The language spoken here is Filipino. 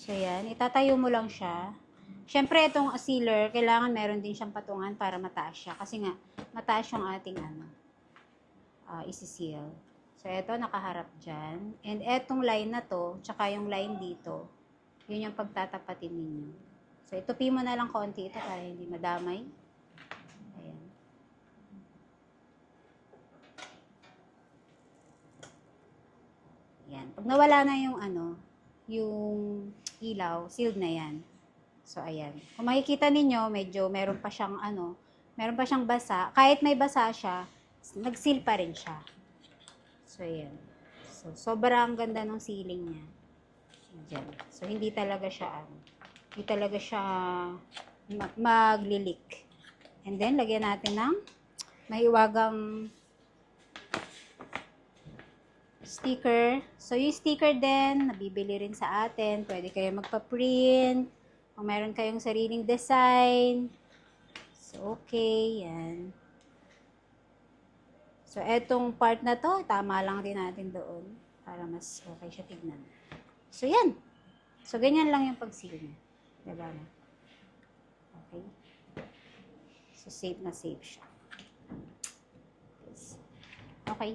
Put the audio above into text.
So, yan. Itatayo mo lang siya. Siyempre, itong sealer, kailangan meron din siyang patungan para mataas siya. Kasi nga, mataas yung ating ano, uh, isi-seal. So, ito, nakaharap dyan. And etong line na to, tsaka yung line dito, yun yung pagtatapatin ninyo. So, itupi mo na lang konti ito para hindi madamay. Ayan. Yan. Pag nawala na yung ano, yung ilaw, sealed na yan. So, ayan. Kung makikita ninyo, medyo meron pa siyang ano, meron pa siyang basa. Kahit may basa siya, nag-seal pa rin siya. So, ayan. So, sobrang ganda ng sealing niya. Diyan. So, hindi talaga siya, ano, hindi talaga siya ma- maglilik. And then, lagyan natin ng mahiwagang sticker. So, yung sticker din, nabibili rin sa atin. Pwede kayo magpa-print. Kung meron kayong sariling design. So, okay. Yan. So, etong part na to, tama lang din natin doon para mas okay siya tignan. So, yan. So, ganyan lang yung pag-seal niya. Diba? Okay. So, safe na safe siya. Okay.